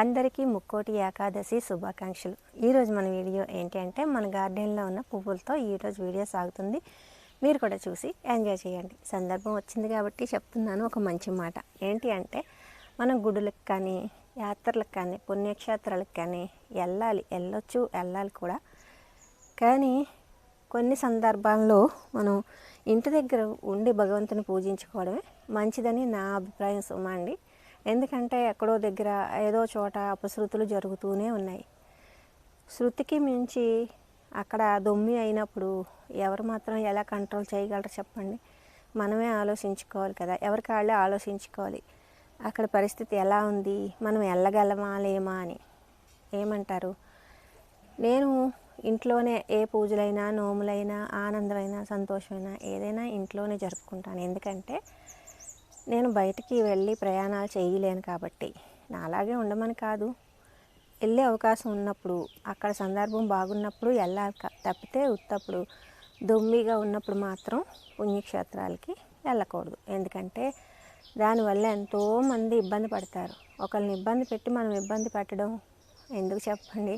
అందరికీ ముక్కోటి ఏకాదశి శుభాకాంక్షలు. ఈరోజు మన వీడియో ఏంటి అంటే మన గార్డెన్లో ఉన్న పువ్వులతో ఈరోజు వీడియో సాగుతుంది. మీరు కూడా చూసి ఎంజాయ్ చేయండి. సందర్భం వచ్చింది కాబట్టి చెప్తున్నాను ఒక మంచి మాట. ఏంటి అంటే మనం గుడులకు కానీ యాత్రలకు కానీ పుణ్యక్షేత్రాలకు కానీ వెళ్ళాలి వెళ్ళొచ్చు వెళ్ళాలి కూడా. కానీ కొన్ని సందర్భాల్లో మనం ఇంటి దగ్గర ఉండి భగవంతుని పూజించుకోవడమే మంచిదని నా అభిప్రాయం సుమా అండి. ఎందుకంటే ఎక్కడో దగ్గర ఏదో చోట అపశృతులు జరుగుతూనే ఉన్నాయి. శృతికి మించి అక్కడ దొమ్మి అయినప్పుడు ఎవరు మాత్రం ఎలా కంట్రోల్ చేయగలరు చెప్పండి? మనమే ఆలోచించుకోవాలి కదా. ఎవరికి వాళ్ళే ఆలోచించుకోవాలి? అక్కడ పరిస్థితి ఎలా ఉంది? మనం వెళ్ళగలమా? లేమా అని. ఏమంటారు? నేను ఇంట్లోనే ఏ పూజలైనా నోములైనా ఆనందమైనా సంతోషమైనా ఏదైనా ఇంట్లోనే జరుపుకుంటాను. ఎందుకంటే నేను బయటికి వెళ్ళి ప్రయాణాలు చేయలేను కాబట్టి. నాలాగే ఉండమని కాదు. వెళ్ళే అవకాశం ఉన్నప్పుడు అక్కడ సందర్భం బాగున్నప్పుడు వెళ్ళాలి తప్పితే ఉత్తప్పుడు దొమ్మిగా ఉన్నప్పుడు మాత్రం పుణ్యక్షేత్రాలకి వెళ్ళకూడదు. ఎందుకంటే దానివల్ల ఎంతోమంది ఇబ్బంది పడతారు. ఒకరిని ఇబ్బంది పెట్టి మనం ఇబ్బంది పెట్టడం ఎందుకు చెప్పండి?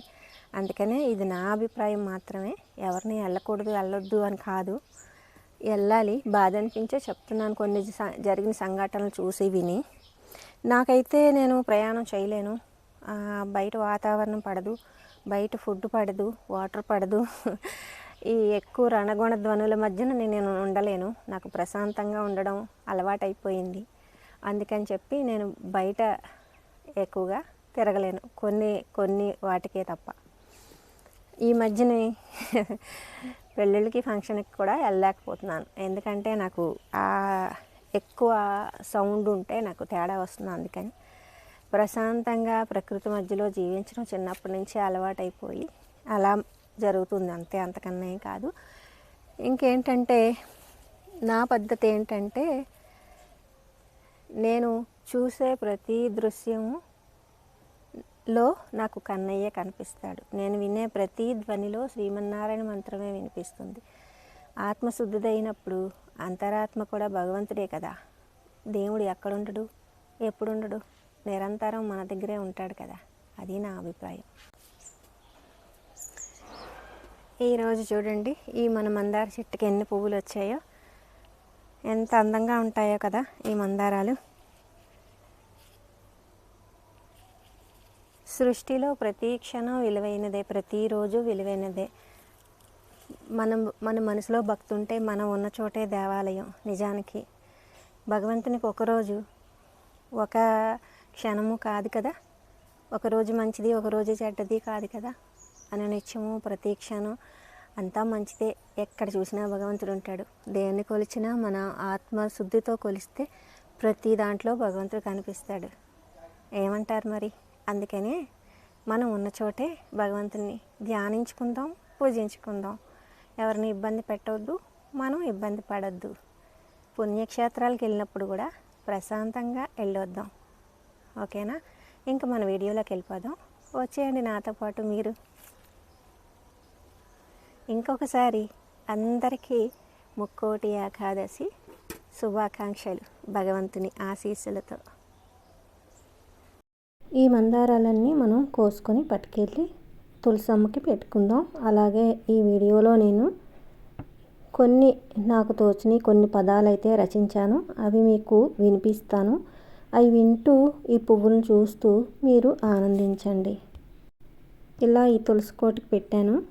అందుకనే ఇది నా అభిప్రాయం మాత్రమే. ఎవరిని వెళ్ళకూడదు వెళ్ళొద్దు అని కాదు. వెళ్ళాలి. బాధ అనిపించే చెప్తున్నాను కొన్ని జరిగిన సంఘటనలు చూసి విని. నాకైతే నేను ప్రయాణం చేయలేను. బయట వాతావరణం పడదు. బయట ఫుడ్ పడదు. వాటర్ పడదు. ఈ ఎక్కువ రణగుణ ధ్వనుల మధ్యన నేను ఉండలేను. నాకు ప్రశాంతంగా ఉండడం అలవాటైపోయింది. అందుకని చెప్పి నేను బయట ఎక్కువగా తిరగలేను. కొన్ని కొన్ని వాటికే తప్ప. ఈ మధ్యనే పెళ్ళిళ్ళకి ఫంక్షన్కి కూడా వెళ్ళలేకపోతున్నాను. ఎందుకంటే నాకు ఆ ఎక్కువ సౌండ్ ఉంటే నాకు తేడా వస్తుంది అందుకని. ప్రశాంతంగా ప్రకృతి మధ్యలో జీవించడం చిన్నప్పటి నుంచి అలవాటైపోయి అలా జరుగుతుంది అంతే అంతకన్నా కాదు. ఇంకేంటంటే నా పద్ధతి ఏంటంటే నేను చూసే ప్రతి దృశ్యము లో నాకు కన్నయ్య కనిపిస్తాడు. నేను వినే ప్రతి ధ్వనిలో శ్రీమన్నారాయణ మంత్రమే వినిపిస్తుంది. ఆత్మశుద్ధిదైనప్పుడు అంతరాత్మ కూడా భగవంతుడే కదా. దేవుడు ఎక్కడుండడు? ఎప్పుడుండడు? నిరంతరం మన దగ్గరే ఉంటాడు కదా. అది నా అభిప్రాయం. ఈరోజు చూడండి ఈ మన మందార చెట్టుకి ఎన్ని పువ్వులు వచ్చాయో? ఎంత అందంగా ఉంటాయో కదా ఈ మందారాలు. సృష్టిలో ప్రతి క్షణం విలువైనదే ప్రతిరోజు విలువైనదే. మనం మన మనసులో భక్తి ఉంటే మనం ఉన్న చోటే దేవాలయం నిజానికి. భగవంతునికి ఒకరోజు ఒక క్షణము కాదు కదా? ఒకరోజు మంచిది ఒకరోజు చెడ్డది కాదు కదా? అని నిత్యము ప్రతి క్షణం అంతా మంచిదే. ఎక్కడ చూసినా భగవంతుడు ఉంటాడు. దేన్ని కొలిచినా మన ఆత్మశుద్ధితో కొలిస్తే ప్రతి దాంట్లో భగవంతుడు కనిపిస్తాడు. ఏమంటారు మరి? అందుకనే మనం ఉన్న చోటే భగవంతుని ధ్యానించుకుందాం పూజించుకుందాం. ఎవరిని ఇబ్బంది పెట్టవద్దు మనం ఇబ్బంది పడద్దు. పుణ్యక్షేత్రాలకు వెళ్ళినప్పుడు కూడా ప్రశాంతంగా వెళ్ళొద్దాం. ఓకేనా? ఇంకా మన వీడియోలోకి వెళ్ళిపోదాం. వచ్చేయండి నాతో పాటు మీరు. ఇంకొకసారి అందరికీ ముక్కోటి ఏకాదశి శుభాకాంక్షలు భగవంతుని ఆశీస్సులతో. ఈ మందారాలన్నీ మనం కోసుకొని పట్టుకెళ్ళి తులసమ్మకి పెట్టుకుందాం. అలాగే ఈ వీడియోలో నేను కొన్ని నాకు తోచిన కొన్ని పదాలు అయితే రచించాను. అవి మీకు వినిపిస్తాను. అవి వింటూ ఈ పువ్వులను చూస్తూ మీరు ఆనందించండి. ఇలా ఈ తులసి కోటికి పెట్టాను.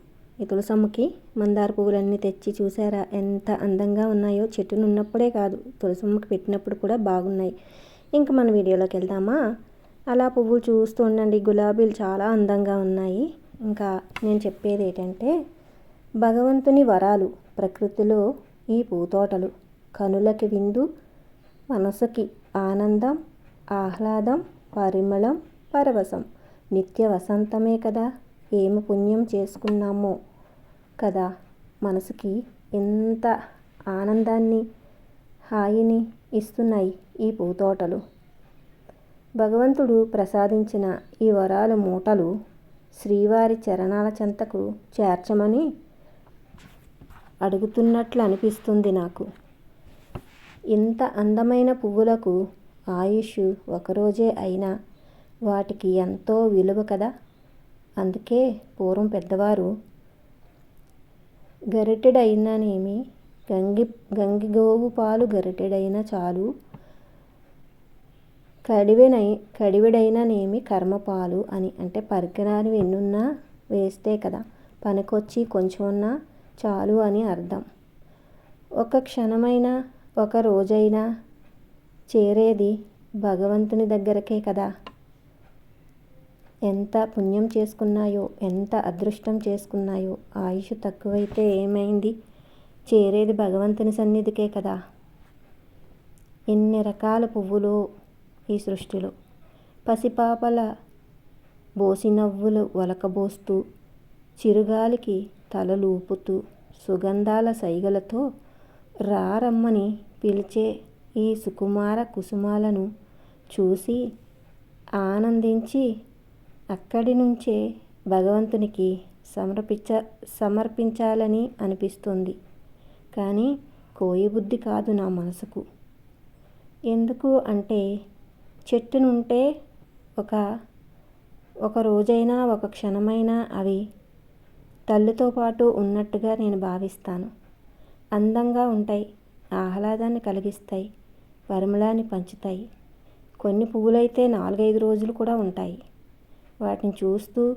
ఈ తులసమ్మకి మందార పువ్వులన్నీ తెచ్చి చూసారా? ఎంత అందంగా ఉన్నాయో. చెట్టునున్నప్పుడే కాదు తులసమ్మకి పెట్టినప్పుడు కూడా బాగున్నాయి. ఇంకా మన వీడియోలోకి వెళ్దామా? అలా పువ్వులు చూస్తూ ఉండండి. గులాబీలు చాలా అందంగా ఉన్నాయి. ఇంకా నేను చెప్పేది ఏంటంటే భగవంతుని వరాలు ప్రకృతిలో ఈ పూతోటలు. కనులకి విందు మనసుకి ఆనందం ఆహ్లాదం పరిమళం పరవశం. నిత్య వసంతమే కదా. ఏమి పుణ్యం చేసుకున్నామో కదా. మనసుకి ఎంత ఆనందాన్ని హాయిని ఇస్తున్నాయి ఈ పూతోటలు. భగవంతుడు ప్రసాదించిన ఈ వరాల మూటలు శ్రీవారి చరణాల చెంతకు చేర్చమని అడుగుతున్నట్లు అనిపిస్తుంది నాకు. ఇంత అందమైన పువ్వులకు ఆయుష్ ఒకరోజే అయినా వాటికి ఎంతో విలువ కదా? అందుకే పూర్వం పెద్దవారు గరిటెడైనానేమి? గంగి గంగిగోవు పాలు గరిటెడైన చాలు. కడివినై కడివిడైననేమి కర్మపాలు అని అంటే పరికరాలు ఎన్నున్నా వేస్తే కదా పనికొచ్చి కొంచెం చాలు అని అర్థం. ఒక క్షణమైనా ఒక రోజైనా చేరేది భగవంతుని దగ్గరకే కదా. ఎంత పుణ్యం చేసుకున్నాయో ఎంత అదృష్టం చేసుకున్నాయో ఆయుష్ తక్కువైతే ఏమైంది? చేరేది భగవంతుని సన్నిధికే కదా. ఎన్ని రకాల పువ్వులు ఈ సృష్టిలో. పసిపాపల బోసినవ్వులు ఒలకబోస్తూ చిరుగాలికి తలలూపుతూ సుగంధాల సైగలతో రారమ్మని పిలిచే ఈ సుకుమార కుసుమాలను చూసి ఆనందించి అక్కడి నుంచే భగవంతునికి సమర్పించ సమర్పించాలని అనిపిస్తుంది. కానీ కోయబుద్ధి కాదు నా మనసుకు. ఎందుకు అంటే చెట్టునుంటే ఒక ఒక రోజైనా ఒక క్షణమైనా అవి తల్లితో పాటు ఉన్నట్టుగా నేను భావిస్తాను. అందంగా ఉంటాయి ఆహ్లాదాన్ని కలిగిస్తాయి పరిమళాన్ని పంచుతాయి. కొన్ని పువ్వులైతే నాలుగైదు రోజులు కూడా ఉంటాయి. వాటిని చూస్తూ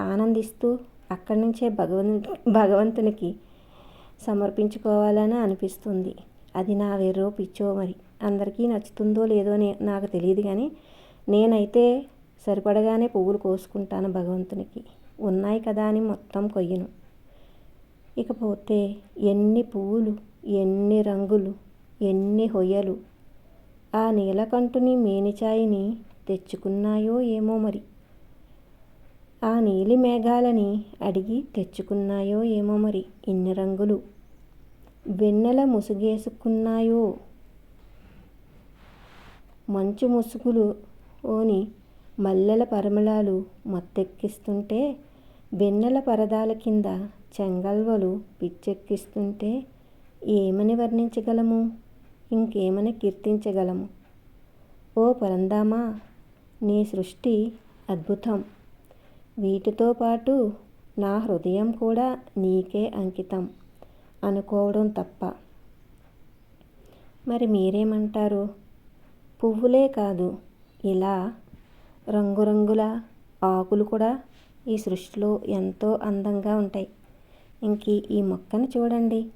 ఆనందిస్తూ అక్కడి నుంచే భగవంతు భగవంతునికి సమర్పించుకోవాలని అనిపిస్తుంది. అది నా వెర్రో పిచ్చో మరి. అందరికీ నచ్చుతుందో లేదో నాకు తెలియదు కానీ నేనైతే సరిపడగానే పువ్వులు కోసుకుంటాను భగవంతునికి. ఉన్నాయి కదా అని మొత్తం కొయ్యను. ఇకపోతే ఎన్ని పువ్వులు ఎన్ని రంగులు ఎన్ని హొయ్యలు ఆ నీలకంటుని మేనిచాయిని తెచ్చుకున్నాయో ఏమో మరి. ఆ నీలి మేఘాలని అడిగి తెచ్చుకున్నాయో ఏమో మరి. ఇన్ని రంగులు. వెన్నెల ముసుగేసుకున్నాయో మంచు ముసుగులు ఓని మల్లెల పరిమళాలు మత్తెక్కిస్తుంటే వెన్నెల పరదాల కింద చెంగల్వలు పిచ్చెక్కిస్తుంటే ఏమని వర్ణించగలము? ఇంకేమని కీర్తించగలము? ఓ పరందామా నీ సృష్టి అద్భుతం. వీటితో పాటు నా హృదయం కూడా నీకే అంకితం. అనుకోవడం తప్ప. మరి మీరేమంటారు? పువ్వులే కాదు. ఇలా రంగురంగుల ఆకులు కూడా ఈ సృష్టిలో ఎంతో అందంగా ఉంటాయి. ఇంక ఈ మొక్కను చూడండి.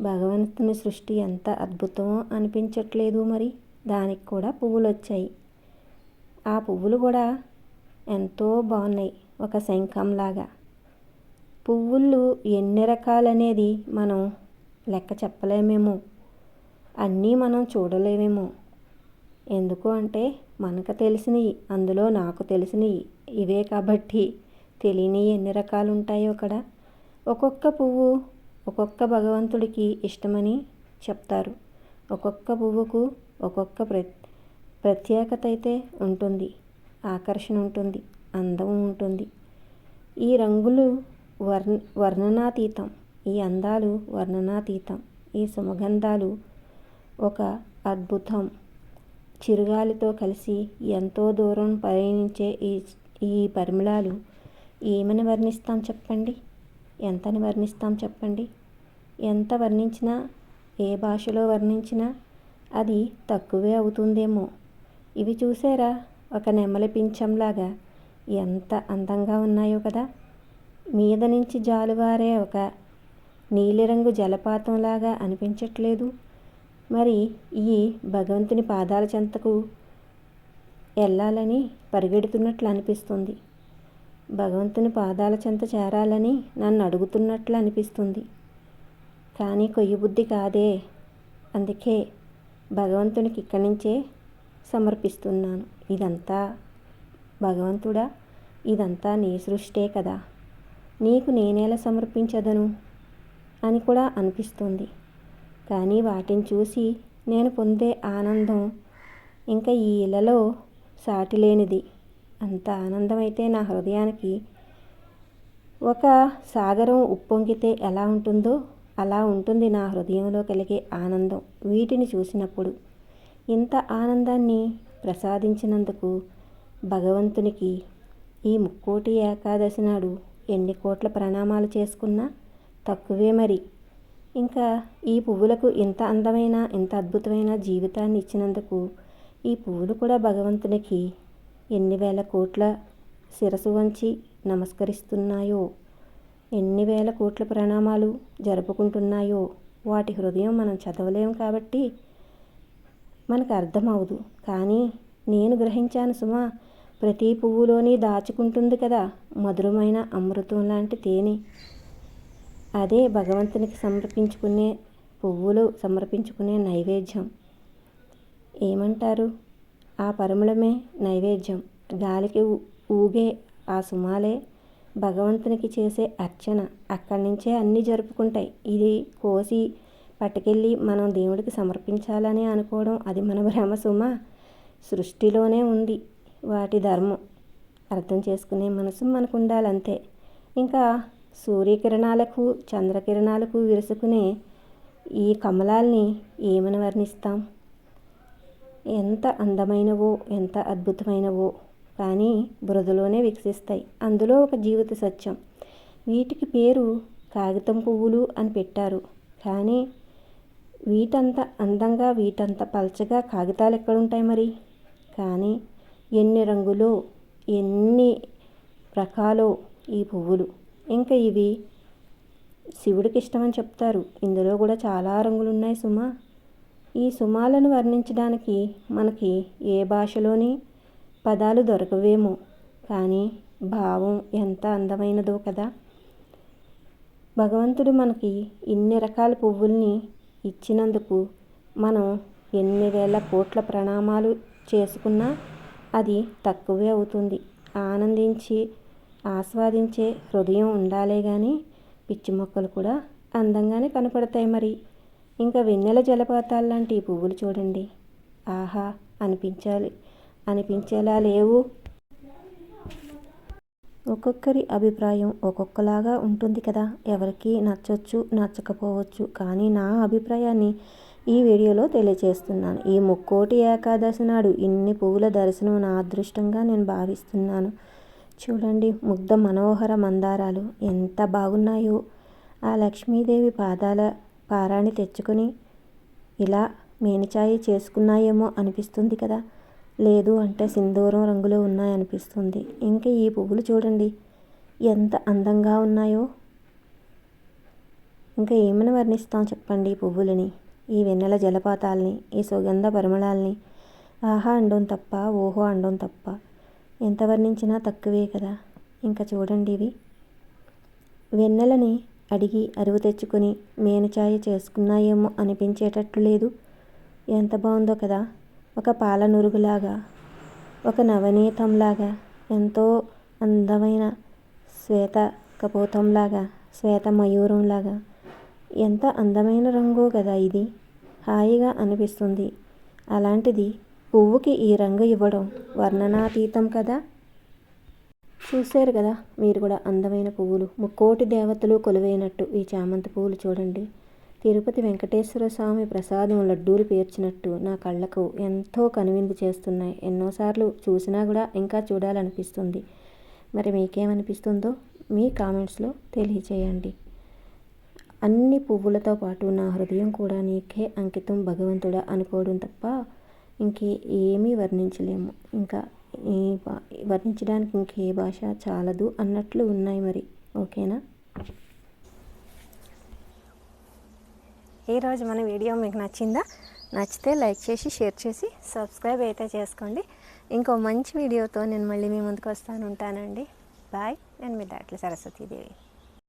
భగవంతుని సృష్టి ఎంత అద్భుతమో అనిపించట్లేదు మరి. దానికి కూడా పువ్వులు వచ్చాయి ఆ పువ్వులు కూడా ఎంతో బాగున్నాయి. ఒక శంఖంలాగా. పువ్వులు ఎన్ని రకాలనేది మనం లెక్క చెప్పలేమేమో. అన్నీ మనం చూడలేమేమో. ఎందుకు అంటే మనకు తెలిసినవి అందులో నాకు తెలిసినవి ఇవే కాబట్టి తెలియని ఎన్ని రకాలు ఉంటాయో అక్కడ. ఒక్కొక్క పువ్వు ఒక్కొక్క భగవంతుడికి ఇష్టమని చెప్తారు. ఒక్కొక్క పువ్వుకు ఒక్కొక్క ప్ర ప్రత్యేకత అయితే ఉంటుంది. ఆకర్షణ ఉంటుంది. అందం ఉంటుంది. ఈ రంగులు వర్ణ వర్ణనాతీతం. ఈ అందాలు వర్ణనాతీతం. ఈ సుమగంధాలు ఒక అద్భుతం. చిరుగాలితో కలిసి ఎంతో దూరం పయనించే ఈ ఈ పరిమళాలు ఏమని వర్ణిస్తాం చెప్పండి? ఎంతని వర్ణిస్తాం చెప్పండి? ఎంత వర్ణించినా ఏ భాషలో వర్ణించినా అది తక్కువే అవుతుందేమో. ఇవి చూసారా? ఒక నెమలి పింఛంలాగా ఎంత అందంగా ఉన్నాయో కదా! మీద నుంచి జాలువారే ఒక నీలిరంగు జలపాతంలాగా అనిపించట్లేదు. మరి ఈ భగవంతుని పాదాల చెంతకు వెళ్ళాలని పరిగెడుతున్నట్లు అనిపిస్తుంది. భగవంతుని పాదాల చెంత చేరాలని నన్ను అడుగుతున్నట్లు అనిపిస్తుంది. కానీ కొయ్యి బుద్ధి కాదే. అందుకే భగవంతునికి ఇక్కడి నుంచే సమర్పిస్తున్నాను. ఇదంతా భగవంతుడా? ఇదంతా నీ సృష్టే కదా. నీకు నేనేలా సమర్పించదను? అని కూడా అనిపిస్తుంది. కానీ వాటిని చూసి నేను పొందే ఆనందం ఇంకా ఈ ఇలలో సాటిలేనిది. అంత ఆనందమైతే నా హృదయానికి ఒక సాగరం ఉప్పొంగితే ఎలా ఉంటుందో అలా ఉంటుంది నా హృదయంలో కలిగే ఆనందం వీటిని చూసినప్పుడు. ఇంత ఆనందాన్ని ప్రసాదించినందుకు భగవంతునికి ఈ ముక్కోటి ఏకాదశి నాడు ఎన్ని కోట్ల ప్రణామాలు చేసుకున్నా తక్కువే మరి. ఇంకా ఈ పువ్వులకు ఇంత అందమైన ఇంత అద్భుతమైన జీవితాన్ని ఇచ్చినందుకు ఈ పువ్వులు కూడా భగవంతునికి ఎన్ని వేల కోట్ల శిరసు వంచి నమస్కరిస్తున్నాయో ఎన్ని వేల కోట్ల ప్రణామాలు జరుపుకుంటున్నాయో వాటి హృదయం మనం చదవలేము కాబట్టి మనకు అర్థమవుదు కానీ నేను గ్రహించాను సుమా ప్రతి పువ్వులోని దాచుకుంటుంది కదా మధురమైన అమృతం లాంటి తేనె. అదే భగవంతునికి సమర్పించుకునే పువ్వులు సమర్పించుకునే నైవేద్యం. ఏమంటారు? ఆ పరిమళమే నైవేద్యం. గాలికి ఊగే ఆ సుమాలే భగవంతునికి చేసే అర్చన. అక్కడి నుంచే అన్నీ జరుపుకుంటాయి. ఇది కోసి పట్టుకెళ్ళి మనం దేవుడికి సమర్పించాలని అనుకోవడం అది మన భ్రమ సుమ. సృష్టిలోనే ఉంది వాటి ధర్మం. అర్థం చేసుకునే మనసు మనకు ఉండాలంతే ఇంకా సూర్యకిరణాలకు చంద్రకిరణాలకు విరుసుకునే ఈ కమలాల్ని ఏమని వర్ణిస్తాం? ఎంత అందమైనవో ఎంత అద్భుతమైనవో కానీ బురదలోనే వికసిస్తాయి. అందులో ఒక జీవిత సత్యం. వీటికి పేరు కాగితం పువ్వులు అని పెట్టారు. కానీ వీటంత అందంగా వీటంత పల్చగా కాగితాలు ఎక్కడుంటాయి మరి? కానీ ఎన్ని రంగులో ఎన్ని రకాలో ఈ పువ్వులు. ఇంకా ఇవి శివుడికి ఇష్టమని చెప్తారు. ఇందులో కూడా చాలా రంగులు ఉన్నాయి సుమ. ఈ సుమాలను వర్ణించడానికి మనకి ఏ భాషలోని పదాలు దొరకవేమో కానీ భావం ఎంత అందమైనదో కదా. భగవంతుడు మనకి ఇన్ని రకాల పువ్వుల్ని ఇచ్చినందుకు మనం ఎన్ని వేల కోట్ల ప్రణామాలు చేసుకున్నా అది తక్కువే అవుతుంది. ఆనందించి ఆస్వాదించే హృదయం ఉండాలే కానీ పిచ్చి మొక్కలు కూడా అందంగానే కనపడతాయి మరి. ఇంకా వెన్నెల జలపాతాలు లాంటి పువ్వులు చూడండి. ఆహా అనిపించాలి అనిపించేలా లేవు. ఒక్కొక్కరి అభిప్రాయం ఒక్కొక్కలాగా ఉంటుంది కదా. ఎవరికి నచ్చొచ్చు నచ్చకపోవచ్చు. కానీ నా అభిప్రాయాన్ని ఈ వీడియోలో తెలియజేస్తున్నాను ఈ ముక్కోటి ఏకాదశి నాడు ఇన్ని పువ్వుల దర్శనం నా అదృష్టంగా నేను భావిస్తున్నాను. చూడండి ముగ్ధ మనోహర మందారాలు ఎంత బాగున్నాయో. ఆ లక్ష్మీదేవి పాదాల పారాన్ని తెచ్చుకొని ఇలా మేనిచాయి చేసుకున్నాయేమో అనిపిస్తుంది కదా. లేదు అంటే సింధూరం రంగులో ఉన్నాయనిపిస్తుంది. ఇంకా ఈ పువ్వులు చూడండి ఎంత అందంగా ఉన్నాయో. ఇంకా ఏమని వర్ణిస్తాం చెప్పండి ఈ పువ్వులని? ఈ వెన్నెల జలపాతాల్ని ఈ సుగంధ పరిమళాల్ని. ఆహా అండం తప్ప ఓహో అండం తప్ప. ఎంత వర్ణించినా తక్కువే కదా. ఇంకా చూడండి ఇవి. వెన్నెలని అడిగి అరువు తెచ్చుకొని మేనుచాయ చేసుకున్నాయేమో అనిపించేటట్లు లేదు. ఎంత బాగుందో కదా. ఒక పాల నురుగులాగా ఒక నవనీతంలాగా ఎంతో అందమైన శ్వేత కపోతంలాగా శ్వేత మయూరంలాగా ఎంత అందమైన రంగు కదా ఇది. హాయిగా అనిపిస్తుంది. అలాంటిది పువ్వుకి ఈ రంగు ఇవ్వడం వర్ణనాతీతం కదా? చూశారు కదా మీరు కూడా అందమైన పువ్వులు. ముక్కోటి దేవతలు కొలువైనట్టు ఈ చామంతి పువ్వులు చూడండి. తిరుపతి వెంకటేశ్వర స్వామి ప్రసాదం లడ్డూలు పేర్చినట్టు నా కళ్ళకు ఎంతో కనువిందు చేస్తున్నాయి. ఎన్నోసార్లు చూసినా కూడా ఇంకా చూడాలనిపిస్తుంది. మరి మీకేమనిపిస్తుందో మీ కామెంట్స్లో తెలియచేయండి. అన్ని పువ్వులతో పాటు నా హృదయం కూడా నీకే అంకితం భగవంతుడా అనుకోవడం తప్ప ఇంకే ఏమీ వర్ణించలేము. ఇంకా ఏ వర్ణించడానికి ఇంకే భాష చాలదు అన్నట్లు ఉన్నాయి మరి. ఓకేనా? ఈరోజు మన వీడియో మీకు నచ్చిందా? నచ్చితే లైక్ చేసి షేర్ చేసి సబ్స్క్రైబ్ అయితే చేసుకోండి. ఇంకో మంచి వీడియోతో నేను మళ్ళీ మీ ముందుకు వస్తాను ఉంటానండి. బాయ్. నేను మీ దాట్ల సరస్వతీదేవి.